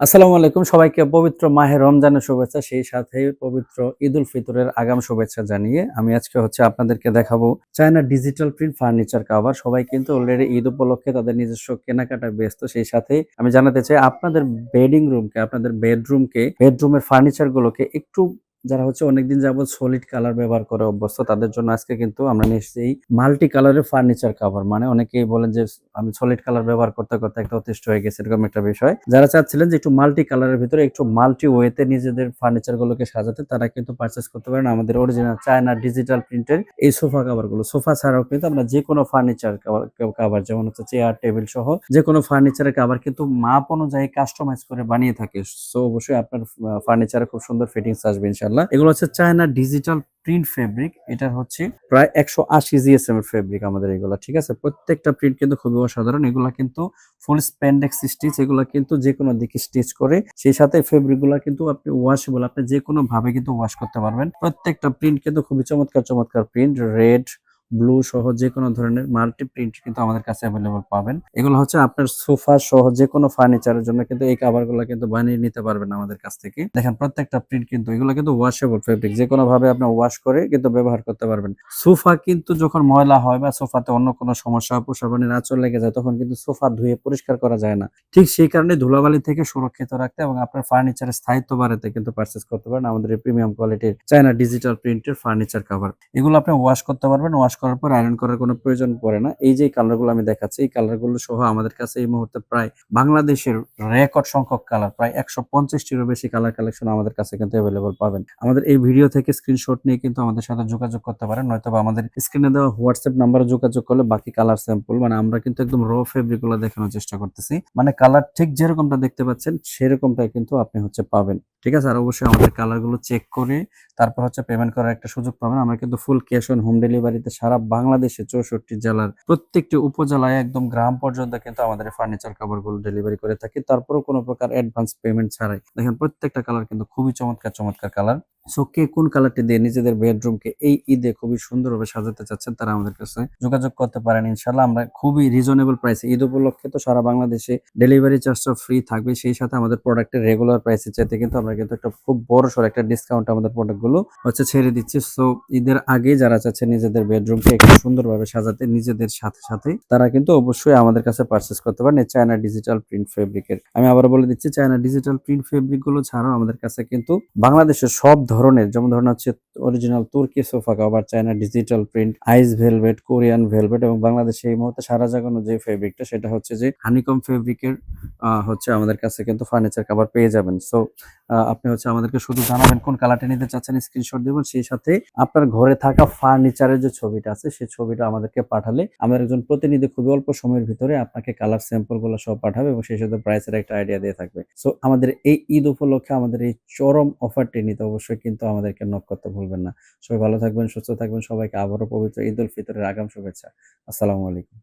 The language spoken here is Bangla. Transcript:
আসসালামু আলাইকুম, সবাইকে পবিত্র মাহে রমজানের শুভেচ্ছা, সেই সাথে পবিত্র ঈদ উল ফিতরের আগাম শুভেচ্ছা জানিয়ে আমি আজকে হচ্ছে আপনাদেরকে দেখাবো China digital print furniture cover. সবাই কিন্তু অলরেডি ঈদ উপলক্ষে তাদের নিজস্ব কেনাকাটা ব্যস্ত, সেই সাথে আমি জানাতে চাই আপনাদের বেডিং রুমকে, আপনাদের বেডরুমকে, বেডরুমের ফার্নিচার গুলোকে একটু যারা হচ্ছে অনেকদিন যাবত সলিড কালার ব্যবহার করে অভ্যস্ত, তাদের জন্য আজকে কিন্তু আমরা নিয়ে এসেছি মাল্টি কালারের ফার্নিচার কাভার মানে অনেকেই বলেন যে, আমি সলিড কালার ব্যবহার করতে করতে একটা অতিষ্ঠ হয়ে গেছে, এরকম একটা বিষয়। যারা চাচ্ছিলেন যে একটু মাল্টি কালারের ভিতরে একটু মাল্টি ওয়েতে নিজেদের ফার্নিচার গুলোকে সাজাতে, তারা কিন্তু পারচেস করতে পারেন আমাদের অরিজিনাল চায়না ডিজিটাল প্রিন্টের এই সোফা কাভারগুলো। সোফা ছাড়াও কিন্তু আমরা যে কোনো ফার্নিচার কাভার যেমন হচ্ছে চেয়ার টেবিল সহ যে কোনো ফার্নিচারের কাভার কিন্তু মাপ অনুযায়ী কাস্টমাইজ করে বানিয়ে থাকে। সো অবশ্যই আপনার ফার্নিচারে খুব সুন্দর ফিটিংস আসবে ইনশাল্লাহ এগুলো হচ্ছে চায়না ডিজিটাল প্রিন্ট ফেব্রিক এটা হচ্ছে প্রায় একশো আশি জিএসএম এর ফেব্রিক আমাদের এগুলো, ঠিক আছে? প্রত্যেকটা প্রিন্ট কিন্তু খুবই অসাধারণ। এগুলো কিন্তু ফুল স্প্যান্ডেক্স স্টিচ এগুলো কিন্তু যে কোনো দিকে স্টিচ করে, সেই সাথে ফেব্রিকগুলা কিন্তু আপনি ওয়াশেবল আপনি যে কোনো ভাবে কিন্তু ওয়াশ করতে পারবেন। প্রত্যেকটা প্রিন্ট কিন্তু খুবই চমৎকার চমৎকার প্রিন্ট রেড ব্লু সহ যে কোনো ধরনের মাল্টি প্রিন্ট কিন্তু আমাদের কাছে অ্যাভেলেবল পাবেন। এগুলো হচ্ছে আপনার সোফা সহ যে কোনো ফার্নিচারের জন্য কিন্তু এই কাভারগুলো কিন্তু বানিয়ে নিতে পারবেন আমাদের কাছ থেকে। দেখেন প্রত্যেকটা প্রিন্ট কিন্তু এগুলো কিন্তু ওয়াশেবল ফেব্রিক যে কোনো ভাবে আপনি ওয়াশ করে কিন্তু ব্যবহার করতে পারবেন। সোফা কিন্তু যখন ময়লা হয় বা সোফাতে অন্য কোনো সমস্যা পোষাবানির আঁচল লেগে যায়, তখন কিন্তু সোফা ধুয়ে পরিষ্কার করা যায় না। ঠিক সেই কারণে ধুলাবালি থেকে সুরক্ষিত রাখতে এবং আপনার ফার্নিচারের স্থায়িত্ব বাড়াতে কিন্তু পারচেস করতে পারেন আমাদের প্রিমিয়াম কোয়ালিটির চায়না ডিজিটাল প্রিন্টের ফার্নিচার কাভার এগুলো আপনি ওয়াশ করতে পারবেন ওয়াশ করার পর আয়রন করার কোনো প্রয়োজন পড়ে না। এই যে কালারগুলো আমি দেখাচ্ছি, এই কালারগুলো সহ আমাদের কাছে এই মুহূর্তে প্রায় বাংলাদেশের রেকর্ড সংখ্যক কালার প্রায় একশো পঞ্চাশটিরও বেশি কালার কালেকশন আমাদের কাছে কিন্তু অ্যাভেলেবল পাবেন। আমাদের এই ভিডিও থেকে স্ক্রিনশট নিয়ে কিন্তু আমাদের সাথে যোগাযোগ করতে পারেন নয়তো আমাদের স্ক্রিনে দেওয়া হোয়াটসঅ্যাপ নাম্বারে যোগাযোগ করলে বাকি কালার স্যাম্পল মানে আমরা কিন্তু একদম র ফেব্রিকগুলো দেখানোর চেষ্টা করতেছি। মানে কালার ঠিক যেরকমটা দেখতে পাচ্ছেন, সেরকমটাই কিন্তু আপনি হচ্ছে পাবেন। ঠিক আছে? আর অবশ্যই আমাদের কালারগুলো চেক করে তারপর হচ্ছে পেমেন্ট করার একটা সুযোগ পাবেন। আমরা কিন্তু ফুল ক্যাশ অন হোম ডেলিভারিতে সারা বাংলাদেশে চৌষট্টি জেলার প্রত্যেকটি উপজেলায় একদম গ্রাম পর্যন্ত কিন্তু আমাদের ফার্নিচার কাভারগুলো ডেলিভারি করে থাকি। তারপরেও কোনো প্রকার অ্যাডভান্স পেমেন্ট ছাড়াই। দেখেন, প্রত্যেকটা কালার কিন্তু খুবই চমৎকার চমৎকার কালার সো কে কোন কালারটি দিয়ে নিজেদের বেডরুমকে এই ঈদে খুবই সুন্দরভাবে সাজাতে চাচ্ছেন তারা আমাদের কাছে যোগাযোগ করতে পারেন। ইনশাল্লাহ আমরা খুবই রিজনেবল প্রাইসে ঈদ উপলক্ষে তো সারা বাংলাদেশে ডেলিভারি চার্জটা ফ্রি থাকবে। সেই সাথে আমাদের প্রোডাক্টের রেগুলার প্রাইসের চাইতে কিন্তু আমরা কিন্তু একটা খুব বড় সড় একটা ডিসকাউন্ট আমাদের প্রোডাক্টগুলো হচ্ছে ছেড়ে দিচ্ছি। সো ঈদের আগে যারা চাচ্ছে নিজেদের বেডরুমকে একটু সুন্দরভাবে সাজাতে নিজেদের সাথে সাথে তারা কিন্তু অবশ্যই আমাদের কাছে পারচেস করতে পারেন চায়না ডিজিটাল প্রিন্ট ফেব্রিকের আমি আবার বলে দিচ্ছি চায়না ডিজিটাল প্রিন্ট ফেব্রিকগুলো ছাড়াও আমাদের কাছে কিন্তু বাংলাদেশের সব ধরনের যেমন ধরনের হচ্ছে অরিজিনাল তুর্কি sofa cover China digital print ice velvet Korean velvet এবং বাংলাদেশে এই মুহূর্তে সারা জাগানো যে ফেব্রিকটা সেটা হচ্ছে যে হানিকম ফেব্রিকের হচ্ছে আমাদের কাছে কিন্তু ফার্নিচার কাভার পেয়ে যাবেন। সো আপনি হচ্ছে আমাদেরকে শুধু জানাবেন কোন কালারটা নিতে চাচ্ছেন স্ক্রিনশট দেবেন সেই সাথে আপনার ঘরে থাকা ফার্নিচারের যে ছবিটা আছে, সেই ছবিটা আমাদেরকে পাঠালে আমাদের একজন প্রতিনিধি খুবই অল্প সময়ের ভিতরে আপনাকে কালার স্যাম্পলগুলো সব পাঠাবে এবং সেই সাথে প্রাইসের একটা আইডিয়া দিয়ে থাকবে। সো আমাদের এই ঈদ উপলক্ষে আমাদের এই চরম অফারটি নিতে অবশ্যই কিন্তু আমাদেরকে নক করতে ভুলবেন না। সবাই ভালো থাকবেন, সুস্থ থাকবেন। সবাইকে আবারও পবিত্র ঈদ উল ফিতরের আগাম শুভেচ্ছা। আসসালামু আলাইকুম।